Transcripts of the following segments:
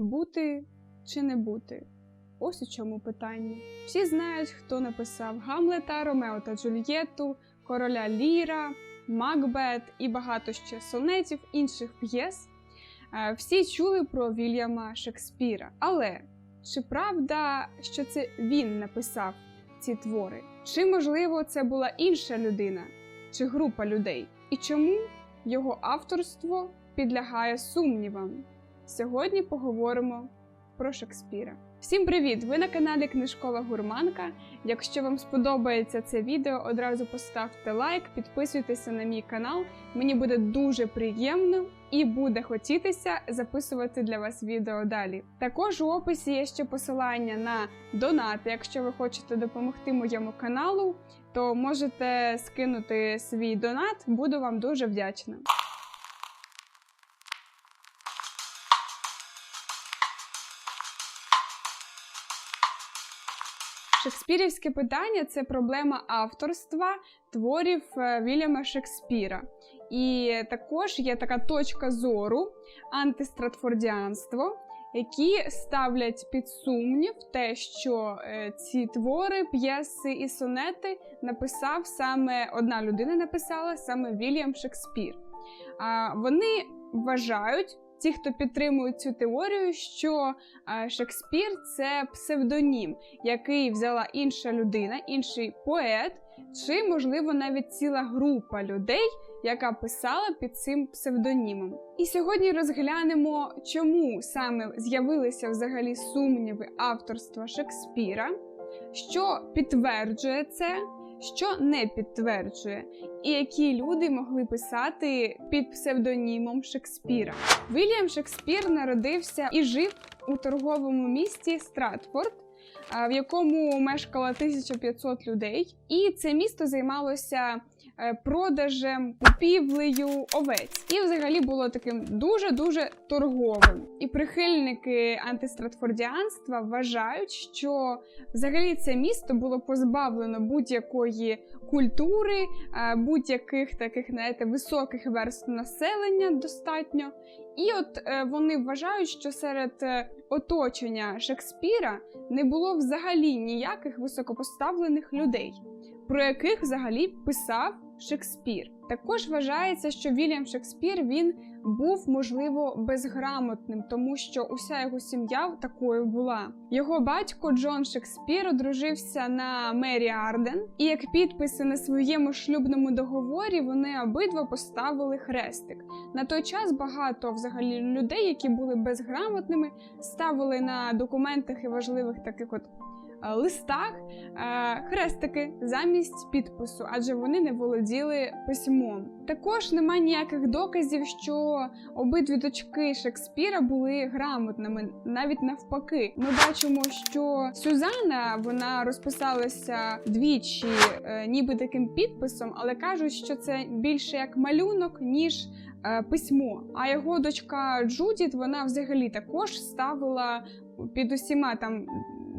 Бути чи не бути? Ось у чому питання. Всі знають, хто написав Гамлета, Ромео та Джульєту, Короля Ліра, Макбет і багато ще сонетів інших п'єс. Е, Всі чули про Вільяма Шекспіра. Але чи правда, що це він написав ці твори? Чи можливо це була інша людина чи група людей? І чому його авторство підлягає сумнівам? Сьогодні поговоримо про Шекспіра. Всім привіт! Ви на каналі Книжкова Гурманка. Якщо вам сподобається це відео, одразу поставте лайк, підписуйтеся на мій канал. Мені буде дуже приємно і буде хотітися записувати для вас відео далі. Також у описі є ще посилання на донати. Якщо ви хочете допомогти моєму каналу, то можете скинути свій донат. Буду вам дуже вдячна. Шекспірівське питання це проблема авторства творів е, Вільяма Шекспіра. І також є така точка зору антистратфордіанство, які ставлять під сумнів те, що е, ці твори, п'єси і сонети написав саме одна людина, написала саме Вільям Шекспір. А вони вважають. Ті, хто підтримують цю теорію, що е, Шекспір це псевдонім, який взяла інша людина, інший поет, чи, можливо, навіть ціла група людей, яка писала під цим псевдонімом. І сьогодні розглянемо, чому саме з'явилися взагалі сумніви авторства Шекспіра, що підтверджує це, що не підтверджує, і які люди могли писати під псевдонімом Шекспіра. Вільям Шекспір народився і жив у торговому місті Стратфорд, в якому мешкало 1500 людей, і це місто займалося е, продажем, купівлею овець, і взагалі було таким дуже дуже торговим. І прихильники антистратфордіанства вважають, що взагалі це місто було позбавлено будь-якої культури, е, будь-яких таких знаєте, високих верств населення достатньо. І от е, вони вважають, що серед оточення Шекспіра не було взагалі ніяких високопоставлених людей, про яких взагалі писав Шекспір. Також вважається, що Вільям Шекспір він був можливо безграмотним, тому що уся його сім'я такою була. Його батько Джон Шекспір одружився на Мері Арден, і як підписи на своєму шлюбному договорі вони обидва поставили хрестик. На той час багато взагалі людей, які були безграмотними, ставили на документах і важливих таких от листах е, хрестики замість підпису, адже вони не володіли письмом. Також немає ніяких доказів, що обидві дочки Шекспіра були грамотними, навіть навпаки. Ми бачимо, що Сюзанна вона розписалася двічі, е, ніби таким підписом, але кажуть, що це більше як малюнок, ніж е, письмо. А його дочка Джудіт, вона взагалі також ставила під усіма там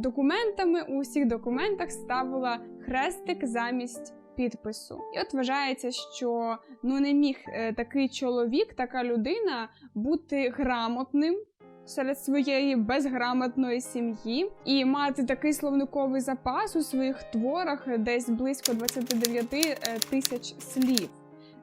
документами, у всіх документах ставила хрестик замість підпису. І от вважається, що ну не міг е, такий чоловік, така людина бути грамотним. Серед своєї безграмотної сім'ї і мати такий словниковий запас у своїх творах десь близько 29 е, тисяч слів.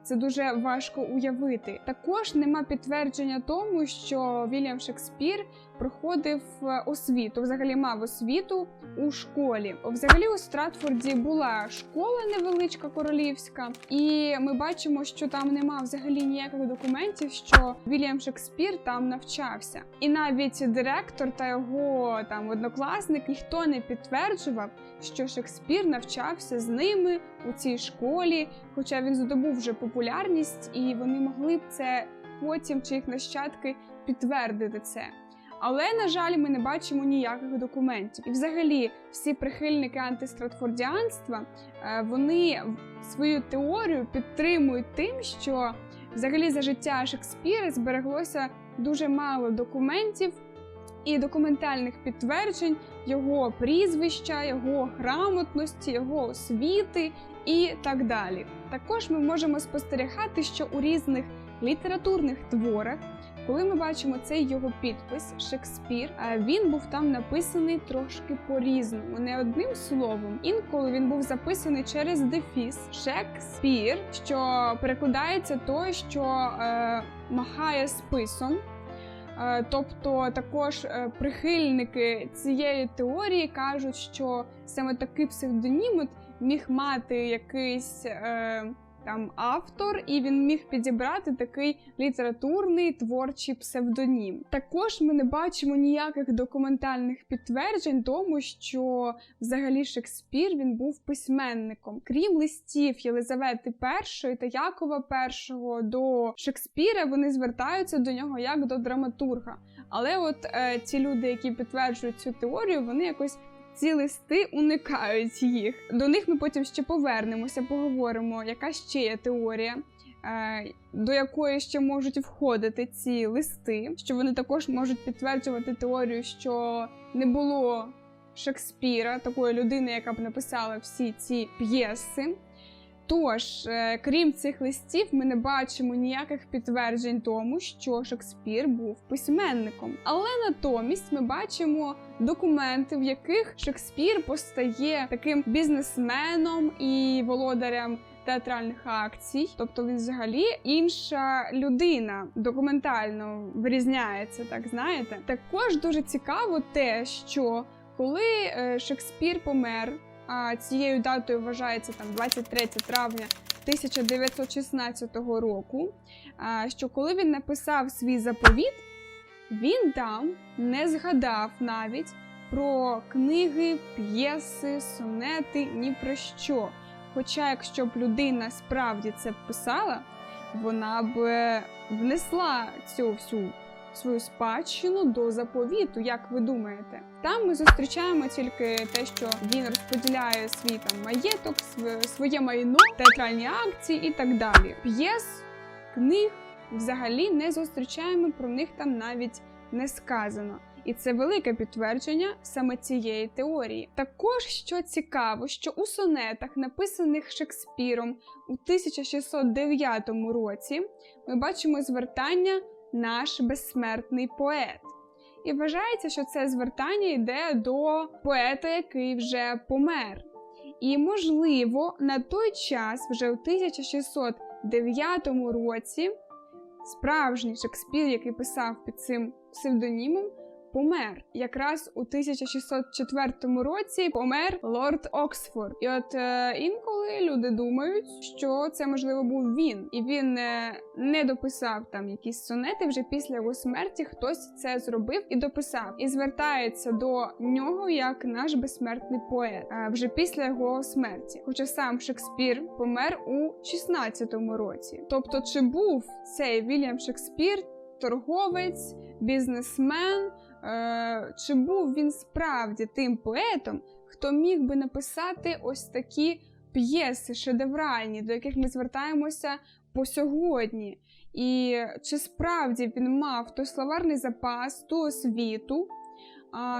Це дуже важко уявити. Також нема підтвердження тому, що Вільям Шекспір проходив е, освіту, взагалі мав освіту у школі. Взагалі у Стратфорді була школа невеличка королівська, і ми бачимо, що там нема взагалі ніяких документів, що Вільям Шекспір там навчався. І навіть директор та його там однокласник ніхто не підтверджував, що Шекспір навчався з ними у цій школі, хоча він здобув вже популярність, і вони могли б це потім, чи їх нащадки підтвердити це. Але, на жаль, ми не бачимо ніяких документів. І взагалі, всі прихильники антистратфордіанства е, вони свою теорію підтримують тим, що взагалі за життя Шекспіра збереглося дуже мало документів і документальних підтверджень його прізвища, його грамотності, його освіти і так далі. Також ми можемо спостерігати, що у різних літературних творах коли ми бачимо цей його підпис Шекспір, е, він був там написаний трошки по-різному, не одним словом. Інколи він був записаний через дефіс Шекспір, що перекладається то, що е, махає списом. Е, Тобто також е, прихильники цієї теорії кажуть, що саме такий псевдонімот міг мати якийсь там автор, і він міг підібрати такий літературний творчий псевдонім. Також ми не бачимо ніяких документальних підтверджень тому, що взагалі Шекспір він був письменником. Крім листів Єлизавети І та Якова І до Шекспіра, вони звертаються до нього як до драматурга. Але от е, ті люди, які підтверджують цю теорію, вони якось ці листи уникають їх. До них ми потім ще повернемося, поговоримо, яка ще є теорія. е, До якої ще можуть входити ці листи, що вони також можуть підтверджувати теорію, що не було Шекспіра, такої людини, яка б написала всі ці п'єси. Тож, е, крім цих листів, ми не бачимо ніяких підтверджень тому, що Шекспір був письменником. Але натомість ми бачимо документи, в яких Шекспір постає таким бізнесменом і володарем театральних акцій. Тобто він взагалі інша людина документально вирізняється, так знаєте. Також дуже цікаво те, що коли е, Шекспір помер. Цією датою вважається там 23 травня 1916 року. Що коли він написав свій заповіт, він там не згадав навіть про книги, п'єси, сонети ні про що. Хоча, якщо б людина справді це писала, вона б е, внесла цю всю свою спадщину до заповіту, як ви думаєте? Там ми зустрічаємо тільки те, що він розподіляє свій там маєток, своє майно, театральні акції і так далі. П'єс, книг взагалі не зустрічаємо, про них там навіть не сказано. І це велике підтвердження саме цієї теорії. Також що цікаво, що у сонетах, написаних Шекспіром у 1609 році, ми бачимо звертання наш безсмертний поет. І вважається, що це звертання йде до поета, який вже помер. І, можливо, на той час, вже у 1609 році, справжній Шекспір, який писав під цим псевдонімом, помер. Якраз у 1604 році помер лорд Оксфорд. І от е, інколи люди думають, що це можливо був він, і він е, не дописав там якісь сонети. Вже після його смерті хтось це зробив і дописав, і звертається до нього як наш безсмертний поет е, вже після його смерті. Хоча сам Шекспір помер у 16-му році. Тобто, чи був цей Вільям Шекспір торговець, бізнесмен? Е, чи був він справді тим поетом, хто міг би написати ось такі п'єси шедевральні, до яких ми звертаємося по сьогодні? І чи справді він мав той словарний запас, ту освіту?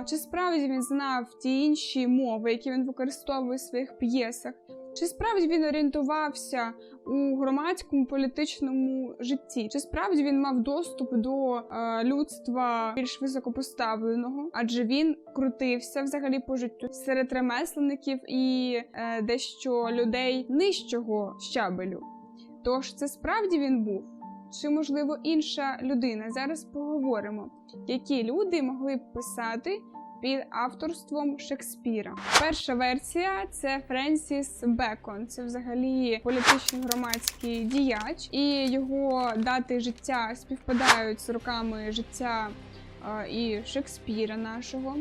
Чи справді він знав ті інші мови, які він використовує в своїх п'єсах? Чи справді він орієнтувався у громадському політичному житті? Чи справді він мав доступ до е, людства більш високопоставленого? Адже він крутився взагалі по життю серед ремесленників і е, дещо людей нижчого щабелю? Тож це справді він був? Чи можливо інша людина? Зараз поговоримо, які люди могли б писати під авторством Шекспіра. Перша версія це Френсіс Бекон. Це взагалі політичний громадський діяч, і його дати життя співпадають з роками життя е, і Шекспіра нашого.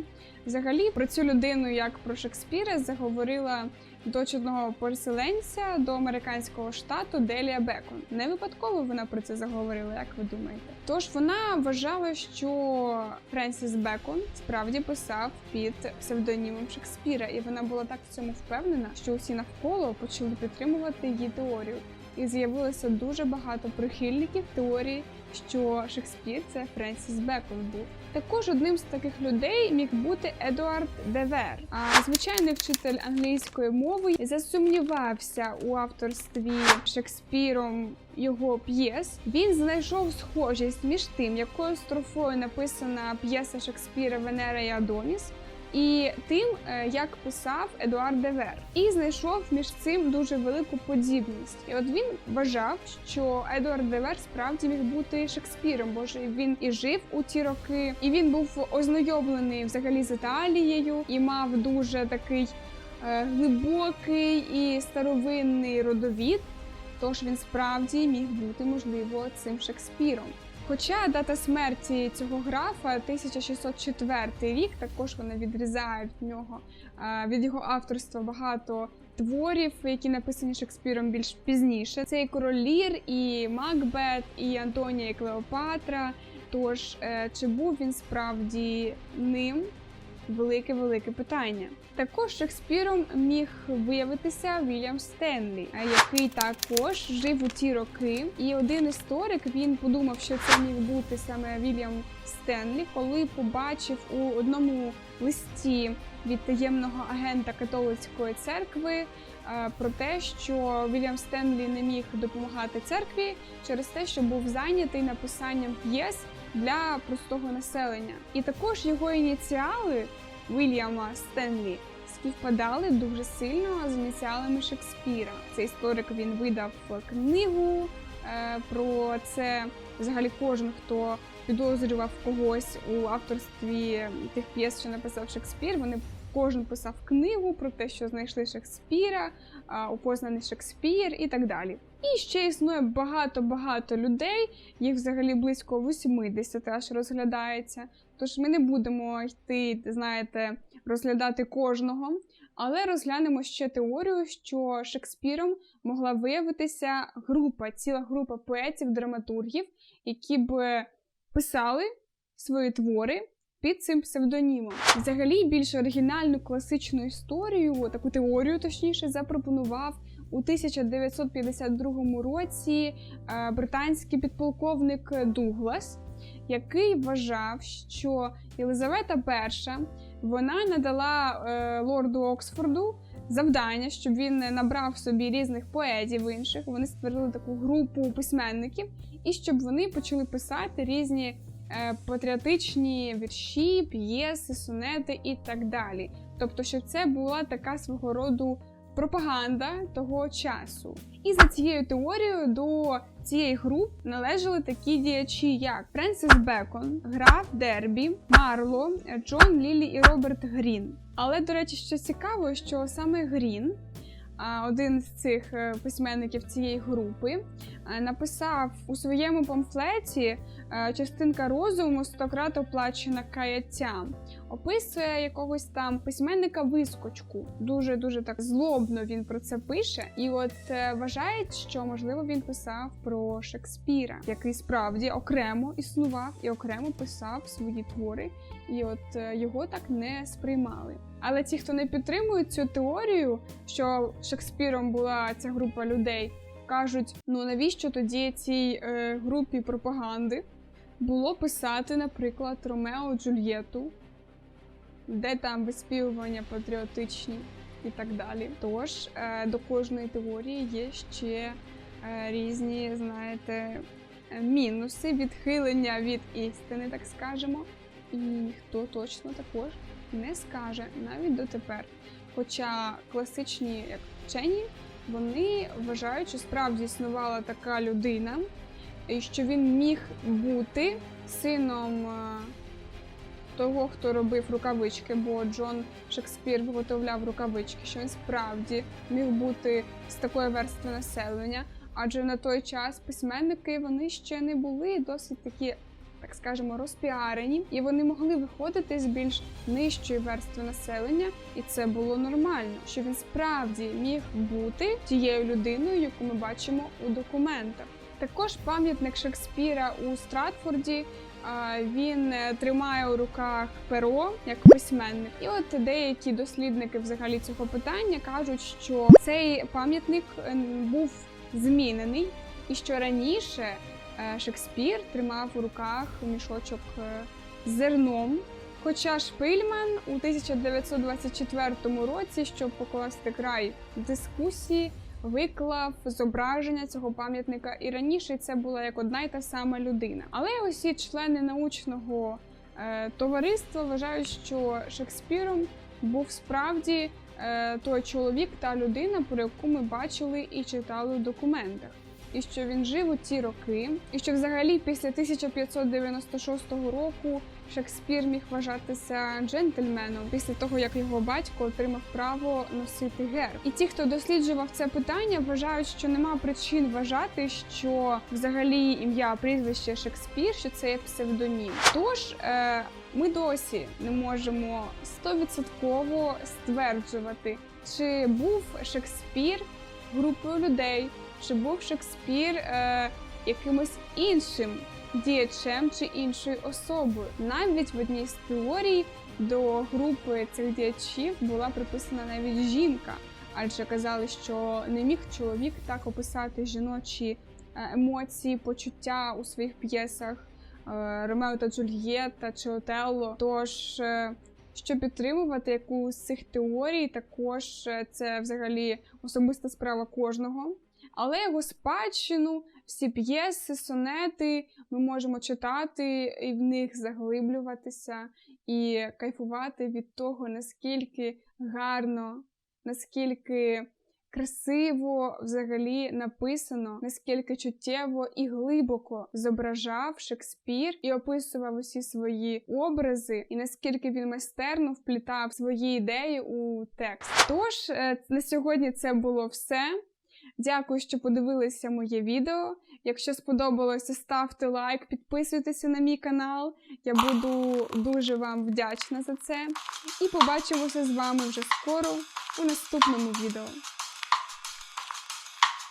Взагалі про цю людину, як про Шекспіра, заговорила дочь одного переселенця до американського штату Делія Бекон. Не випадково вона про це заговорила, як ви думаєте? Тож вона вважала, що Френсіс Бекон справді писав під псевдонімом Шекспіра, і вона була так в цьому впевнена, що усі навколо почали підтримувати її теорію. І з'явилося дуже багато прихильників теорії, що Шекспір це Френсіс Бекон був. Також одним з таких людей міг бути Едуард Девер, а звичайний вчитель англійської мови засумнівався у авторстві Шекспіром його п'єс. Він знайшов схожість між тим, якою строфою написана п'єса Шекспіра Венера і Адоніс. І тим, е, як писав Едуард Девер, і знайшов між цим дуже велику подібність. І от він вважав, що Едуард Девер справді міг бути Шекспіром, бо ж він і жив у ті роки, і він був ознайомлений взагалі з Італією і мав дуже такий е, глибокий і старовинний родовід. Тож він справді міг бути можливо цим Шекспіром. Хоча дата смерті цього графа 1604 рік, також вона відрізає від нього від його авторства багато творів, які написані Шекспіром більш пізніше. Це і король Лір, і Макбет, і Антонія і Клеопатра. Тож е, чи був він справді ним? Велике велике питання. Також Шекспіром міг виявитися Вільям Стенлі, який також жив у ті роки. І один історик він подумав, що це міг бути саме Вільям Стенлі, коли побачив у одному листі від таємного агента католицької церкви е, про те, що Вільям Стенлі не міг допомагати церкві через те, що був зайнятий написанням п'єс для простого населення. І також його ініціали Вільяма Стенлі співпадали дуже сильно з ініціалами Шекспіра. Цей історик він видав книгу е, про це. Взагалі, кожен, хто підозрював когось у авторстві тих п'єс, що написав Шекспір, вони кожен писав книгу про те, що знайшли Шекспіра, упознаний Шекспір і так далі. І ще існує багато-багато людей, їх взагалі близько 80 аж розглядається. Тож ми не будемо йти, знаєте, розглядати кожного, але розглянемо ще теорію, що Шекспіром могла виявитися група, ціла група поетів, драматургів, які б писали свої твори. Під цим псевдонімом. Взагалі більш оригінальну класичну історію, таку теорію, точніше, запропонував у 1952 році е, британський підполковник Дуглас, який вважав, що Єлизавета І вона надала е, лорду Оксфорду завдання, щоб він набрав собі різних поетів інших. Вони створили таку групу письменників, і щоб вони почали писати різні патріотичні вірші, п'єси, сонети і так далі. Тобто, щоб це була така свого роду пропаганда того часу. І за цією теорією до цієї групи належали такі діячі, як Френсіс Бекон, граф Дербі, Марло, Джон Лілі і Роберт Грін. Але, до речі, що цікаво, що саме Грін, один з цих е, письменників цієї групи, е, написав у своєму памфлеті е, частинка розуму стократ оплачена каяттям. Описує якогось там письменника вискочку. Дуже дуже так злобно він про це пише. І от е, вважають, що можливо він писав про Шекспіра, який справді окремо існував і окремо писав свої твори, і от е, його так не сприймали. Але ті, хто не підтримують цю теорію, що Шекспіром була ця група людей, кажуть: ну навіщо тоді цій е, групі пропаганди було писати, наприклад, Ромео Джульєту, де там виспівування патріотичні і так далі. Тож е, до кожної теорії є ще е, різні, знаєте, мінуси, відхилення від істини, так скажемо. І ніхто точно також не скаже навіть дотепер. Хоча класичні вчені вони вважають, що справді існувала така людина, що він міг бути сином е, того, хто робив рукавички, бо Джон Шекспір виготовляв рукавички, що він справді міг бути з такої верстви населення. Адже на той час письменники вони ще не були досить такі, так скажемо, розпіарені, і вони могли виходити з більш нижчої верстви населення, і це було нормально, що він справді міг бути тією людиною, яку ми бачимо у документах. Також пам'ятник Шекспіра у Стратфорді. Він е, тримає у руках перо як письменник, і от деякі дослідники взагалі цього питання кажуть, що цей пам'ятник е, був змінений, і що раніше е, Шекспір тримав у руках мішочок з зерном. Хоча Шпильман у 1924 році, щоб покласти край дискусії, виклав зображення цього пам'ятника, і раніше це була як одна й та сама людина. Але усі члени научного е, товариства вважають, що Шекспіром був справді е, той чоловік та людина, про яку ми бачили і читали в документах. І що він жив у ті роки, і що взагалі після 1596 року Шекспір міг вважатися джентльменом після того, як його батько отримав право носити герб. І ті, хто досліджував це питання, вважають, що нема причин вважати, що взагалі ім'я прізвище Шекспір, що це є псевдонім. Тож е, ми досі не можемо стовідсотково стверджувати, чи був Шекспір групою людей, чи був Шекспір е, якимось іншим діячем чи іншою особою. Навіть в одній з теорій до групи цих діячів була приписана навіть жінка, адже казали, що не міг чоловік так описати жіночі е, емоції, почуття у своїх п'єсах е, Ромео та Джульєта чи Отелло. Тож, е, щоб підтримувати яку з цих теорій, також це взагалі особиста справа кожного. Але його спадщину, всі п'єси, сонети ми можемо читати і в них заглиблюватися і кайфувати від того, наскільки гарно, наскільки красиво взагалі написано, наскільки чуттєво і глибоко зображав Шекспір і описував усі свої образи, і наскільки він майстерно вплітав свої ідеї у текст. Тож е, на сьогодні це було все. Дякую, що подивилися моє відео. Якщо сподобалося, ставте лайк, підписуйтеся на мій канал. Я буду дуже вам вдячна за це. І побачимося з вами вже скоро у наступному відео.